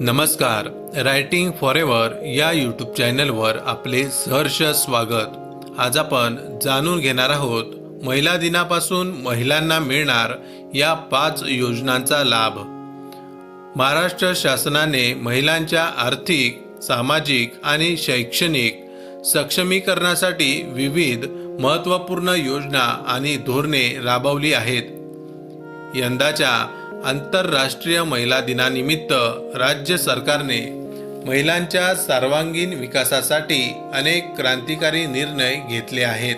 नमस्कार writing for ever या YouTube चॅनलवर आपले सहर्ष स्वागत. आज आपण जाणून घेणार आहोत महिला दिनापासून महिलांना मिळणार या पाच योजनांचा लाभ. महाराष्ट्र शासनाने महिलांच्या आर्थिक सामाजिक आणि शैक्षणिक सक्षमीकरणासाठी विविध महत्त्वपूर्ण योजना आणि धोरणे राबवली आहेत. यंदाच्या आंतरराष्ट्रीय महिला दिनानिमित्त राज्य सरकारने महिलांच्या सर्वांगीण विकासासाठी अनेक क्रांतिकारी निर्णय घेतले आहेत.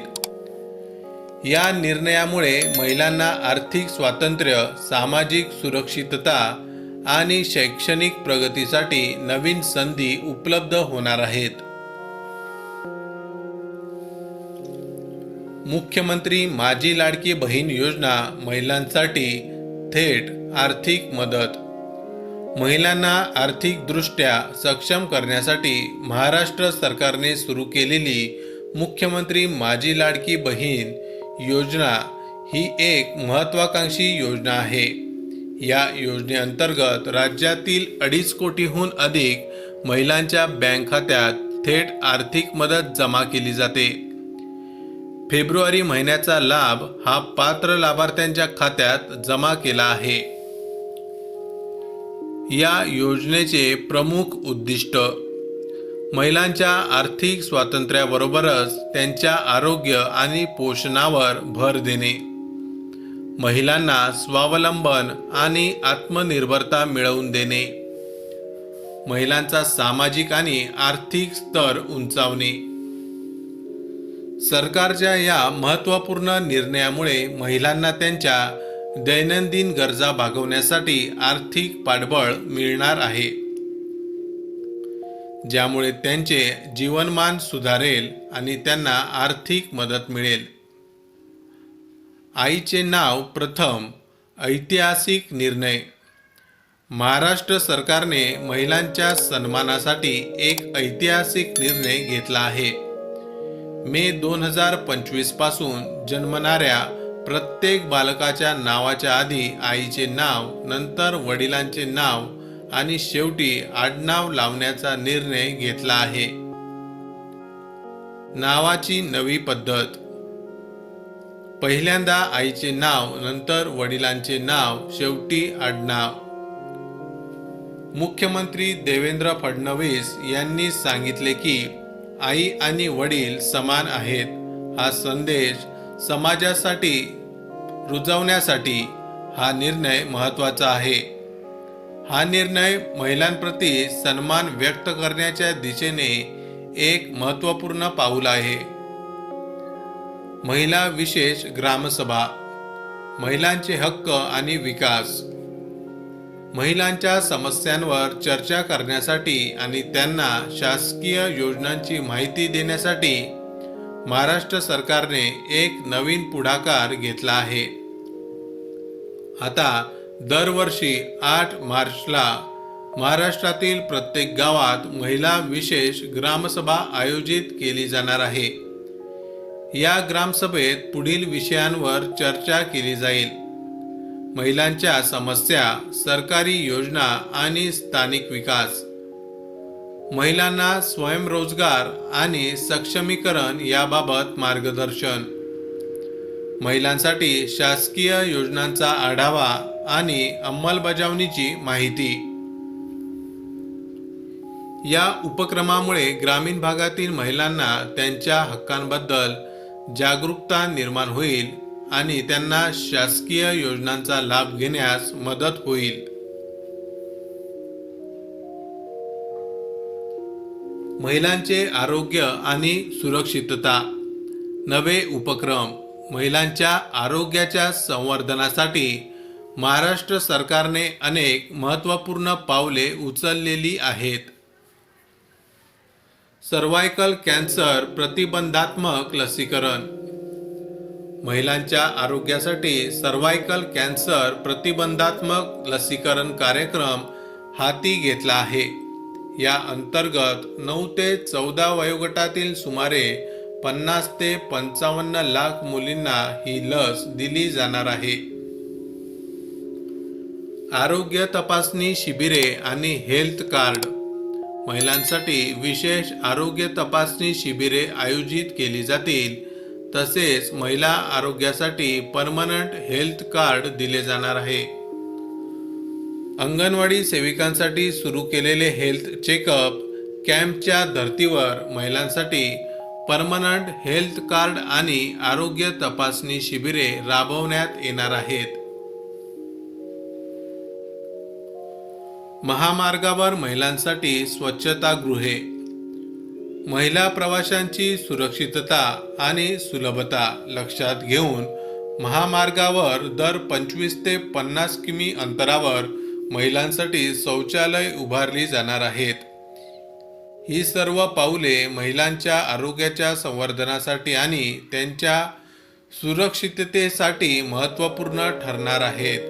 या निर्णयामुळे महिलांना आर्थिक स्वातंत्र्य सामाजिक सुरक्षितता आणि शैक्षणिक प्रगतीसाठी नवीन संधी उपलब्ध होणार आहेत. मुख्यमंत्री माझी लाडकी बहीण योजना महिलांसाठी थेट आर्थिक मदत. महिलांना आर्थिकदृष्ट्या सक्षम करण्यासाठी महाराष्ट्र सरकारने सुरू केलेली मुख्यमंत्री माझी लाडकी बहीण योजना ही एक महत्त्वाकांक्षी योजना आहे. या योजनेअंतर्गत राज्यातील अडीच कोटीहून अधिक महिलांच्या बँक खात्यात थेट आर्थिक मदत जमा केली जाते. फेब्रुवारी महिन्याचा लाभ हा पात्र लाभार्थ्यांच्या खात्यात जमा केला आहे. या योजनेचे प्रमुख उद्दिष्ट महिलांच्या आर्थिक स्वातंत्र्याबरोबरच त्यांच्या आरोग्य आणि पोषणावर भर देणे महिलांना स्वावलंबन आणि आत्मनिर्भरता मिळवून देणे महिलांचा सामाजिक आणि आर्थिक स्तर उंचावणे. सरकारच्या या महत्त्वपूर्ण निर्णयामुळे महिलांना त्यांच्या दैनंदिन गरजा भागवण्यासाठी आर्थिक पाठबळ मिळणार आहे. ज्यामुळे त्यांचे जीवनमान सुधारेल आणि त्यांना आर्थिक मदत मिळेल. आईचे नाव प्रथम ऐतिहासिक निर्णय. महाराष्ट्र सरकारने महिलांच्या सन्मानासाठी एक ऐतिहासिक निर्णय घेतला आहे. मे दोन हजार पंचवीसपासून जन्मणाऱ्या प्रत्येक बालकाच्या नावाच्या आधी आईचे नाव नंतर वडिलांचे नाव आणि शेवटी आडनाव लावण्याचा निर्णय घेतला आहे. नावाची नवी पद्धत. पहिल्यांदा आईचे नाव नंतर वडिलांचे नाव शेवटी आडनाव. मुख्यमंत्री देवेंद्र फडणवीस यांनी सांगितले की आई आणि वडील समान आहेत हा संदेश समाजासाठी रुजवण्यासाठी हा निर्णय महत्त्वाचा आहे. हा निर्णय महिलांप्रती सन्मान व्यक्त करण्याच्या दिशेने एक महत्त्वपूर्ण पाऊल आहे. महिला विशेष ग्रामसभा महिलांचे हक्क आणि विकास महिलांच्या समस्यांवर चर्चा करण्यासाठी आणि त्यांना शासकीय योजनांची माहिती देण्यासाठी महाराष्ट्र सरकारने एक नवीन पुढाकार घेतला आहे. आता दरवर्षी आठ मार्चला महाराष्ट्रातील प्रत्येक गावात महिला विशेष ग्रामसभा आयोजित केली जाणार आहे. या ग्रामसभेत पुढील विषयांवर चर्चा केली जाईल. महिलांच्या समस्या सरकारी योजना आणि स्थानिक विकास. महिलांना स्वयंरोजगार आणि सक्षमीकरण याबाबत मार्गदर्शन. महिलांसाठी शासकीय योजनांचा आढावा आणि अंमलबजावणीची माहिती. या उपक्रमामुळे ग्रामीण भागातील महिलांना त्यांच्या हक्कांबद्दल जागरूकता निर्माण होईल. आणि त्यांना शासकीय योजनांचा लाभ घेण्यास मदत होईल. महिलांचे आरोग्य आणि सुरक्षितता. नवे उपक्रम. महिलांच्या आरोग्याच्या संवर्धनासाठी महाराष्ट्र सरकारने अनेक महत्त्वपूर्ण पावले उचललेली आहेत. सर्वायकल कॅन्सर प्रतिबंधात्मक लसीकरण. महिलांच्या आरोग्यासाठी सर्वायकल कॅन्सर प्रतिबंधात्मक लसीकरण कार्यक्रम हाती घेतला आहे. या अंतर्गत नऊ ते चौदा वयोगटातील सुमारे पन्नास ते पंचावन्न लाख मुलींना ही लस दिली जाणार आहे. आरोग्य तपासणी शिबिरे आणि हेल्थ कार्ड. महिलांसाठी विशेष आरोग्य तपासणी शिबिरे आयोजित केली जातील. तसेच महिला आरोग्यासाठी परमनंट हेल्थ कार्ड दिले जाणार आहे. अंगणवाडी सेविकांसाठी सुरू केलेले हेल्थ चेकअप कॅम्पच्या धर्तीवर महिलांसाठी परमनंट हेल्थ कार्ड आणि आरोग्य तपासणी शिबिरे राबवण्यात येणार आहेत. महामार्गावर महिलांसाठी स्वच्छतागृहे महिला प्रवाशांची सुरक्षितता आणि सुलभता लक्षात घेऊन महामार्गावर दर पंचवीस ते पन्नास किमी अंतरावर महिलांसाठी शौचालय उभारली जाणार आहेत. ही सर्व पाऊले महिलांच्या आरोग्याच्या संवर्धनासाठी आणि त्यांच्या सुरक्षिततेसाठी महत्त्वपूर्ण ठरणार आहेत.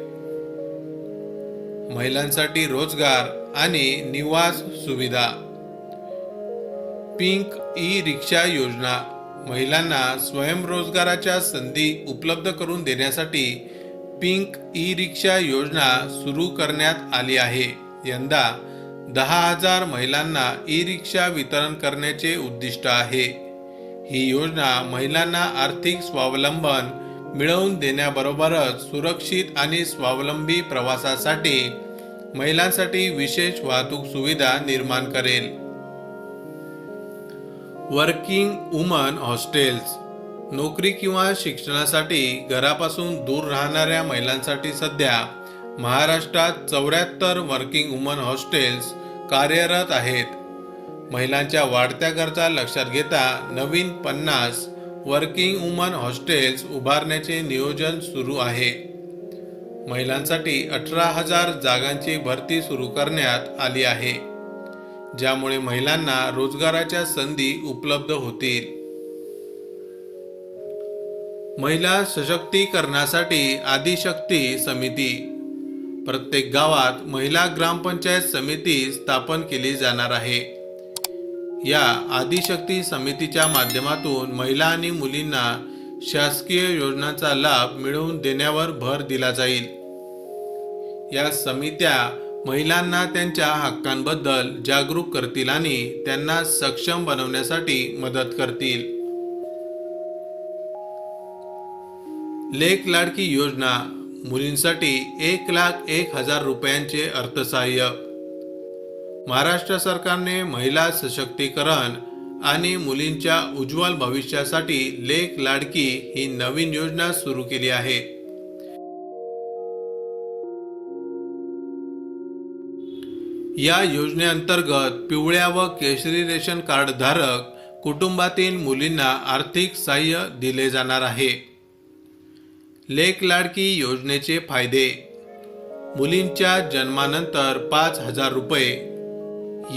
महिलांसाठी रोजगार आणि निवास सुविधा पिंक ई रिक्षा योजना महिलांना स्वयंरोजगाराच्या संधी उपलब्ध करून देण्यासाठी पिंक ई रिक्षा योजना सुरू करण्यात आली आहे. यंदा दहा हजार महिलांना ई रिक्षा वितरण करण्याचे उद्दिष्ट आहे. ही योजना महिलांना आर्थिक स्वावलंबन मिळवून देण्याबरोबरच सुरक्षित आणि स्वावलंबी प्रवासासाठी महिलांसाठी विशेष वाहतूक सुविधा निर्माण करेल. वर्किंग वुमन हॉस्टेल्स नोकरी किंवा शिक्षणासाठी घरापासून दूर राहणाऱ्या महिलांसाठी सध्या महाराष्ट्रात चौऱ्याहत्तर वर्किंग वुमन हॉस्टेल्स कार्यरत आहेत. महिलांच्या वाढत्या गरजा लक्षात घेता नवीन पन्नास वर्किंग वुमन हॉस्टेल्स उभारण्याचे नियोजन सुरू आहे. महिलांसाठी अठरा हजार जागांची भरती सुरू करण्यात आली आहे. ज्यामुळे महिलांना रोजगाराच्या संधी उपलब्ध होतील. महिला सशक्तीकरणासाठी आदिशक्ती समिती. प्रत्येक गावात महिला ग्रामपंचायत समिती स्थापन केली जाणार आहे. या आदिशक्ती समितीच्या माध्यमातून महिला आणि मुलींना शासकीय योजनांचा लाभ मिळवून देण्यावर भर दिला जाईल. या समित्या महिलांना त्यांच्या हक्कांबद्दल जागरूक करतील आणि त्यांना सक्षम बनवण्यासाठी मदत करतील. लेख लाडकी योजना मुलींसाठी एक लाख एक हजार रुपयांचे अर्थसहाय्य. महाराष्ट्र सरकारने महिला सशक्तीकरण आणि मुलींच्या उज्ज्वल भविष्यासाठी लेख लाडकी ही नवीन योजना सुरू केली आहे. या योजनेअंतर्गत पिवळ्या व केशरी रेशन कार्ड धारक कुटुंबातील मुलींना आर्थिक सहाय्य दिले जाणार आहे. लेख लाडकी योजनेचे फायदे. मुलींच्या जन्मानंतर पाच हजार रुपये.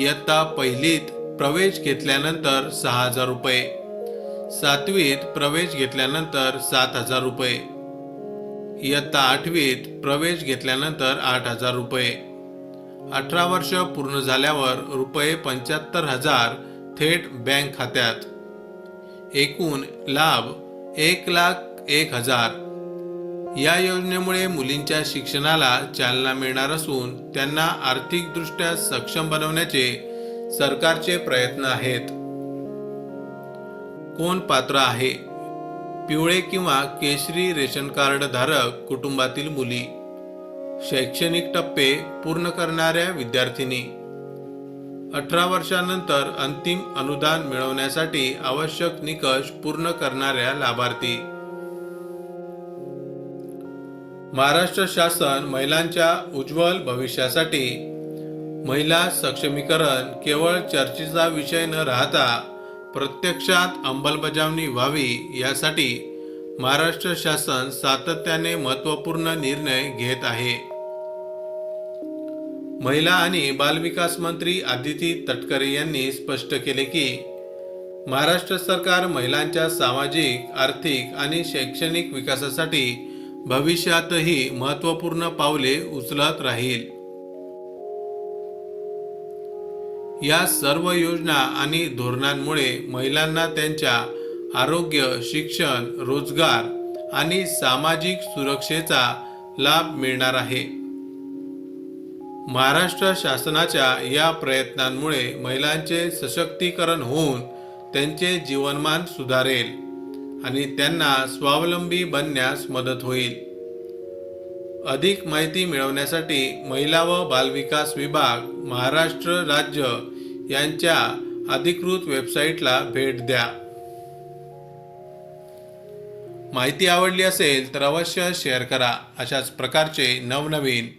इयत्ता पहिलीत प्रवेश घेतल्यानंतर सहा हजार रुपये. सातवीत प्रवेश घेतल्यानंतर सात हजार रुपये. इयत्ता आठवीत प्रवेश घेतल्यानंतर आठ हजार रुपये. अठरा वर्ष पूर्ण झाल्यावर रुपये पंच्याहत्तर हजार थेट बँक खात्यात. एकूण लाभ एक लाख एक हजार. या योजनेमुळे मुलींच्या शिक्षणाला चालना मिळणार असून त्यांना आर्थिकदृष्ट्या सक्षम बनवण्याचे सरकारचे प्रयत्न आहेत. कोण पात्र आहे? पिवळे किंवा केशरी रेशन कार्ड धारक कुटुंबातील मुली. शैक्षणिक टप्पे पूर्ण करणाऱ्या विद्यार्थिनी. अठरा वर्षानंतर अंतिम अनुदान मिळवण्यासाठी आवश्यक निकष पूर्ण करणाऱ्या लाभार्थी. महाराष्ट्र शासन महिलांच्या उज्ज्वल भविष्यासाठी महिला सक्षमीकरण केवळ चर्चेचा विषय न राहता प्रत्यक्षात अंमलबजावणी व्हावी यासाठी महाराष्ट्र शासन सातत्याने महत्त्वपूर्ण निर्णय घेत आहे. महिला आणि बालविकास मंत्री आदिती तटकरे यांनी स्पष्ट केले की महाराष्ट्र सरकार महिलांच्या सामाजिक आर्थिक आणि शैक्षणिक विकासासाठी भविष्यातही महत्त्वपूर्ण पावले उचलत राहील. या सर्व योजना आणि धोरणांमुळे महिलांना त्यांच्या आरोग्य शिक्षण रोजगार आणि सामाजिक सुरक्षेचा लाभ मिळणार आहे. महाराष्ट्र शासनाच्या या प्रयत्नांमुळे महिलांचे सशक्तीकरण होऊन त्यांचे जीवनमान सुधारेल आणि त्यांना स्वावलंबी बनण्यास मदत होईल. अधिक माहिती मिळवण्यासाठी महिला व बालविकास विभाग महाराष्ट्र राज्य यांच्या अधिकृत वेबसाईटला भेट द्या. माहिती आवडली असेल तर अवश्य शेअर करा. अशाच प्रकारचे नवनवीन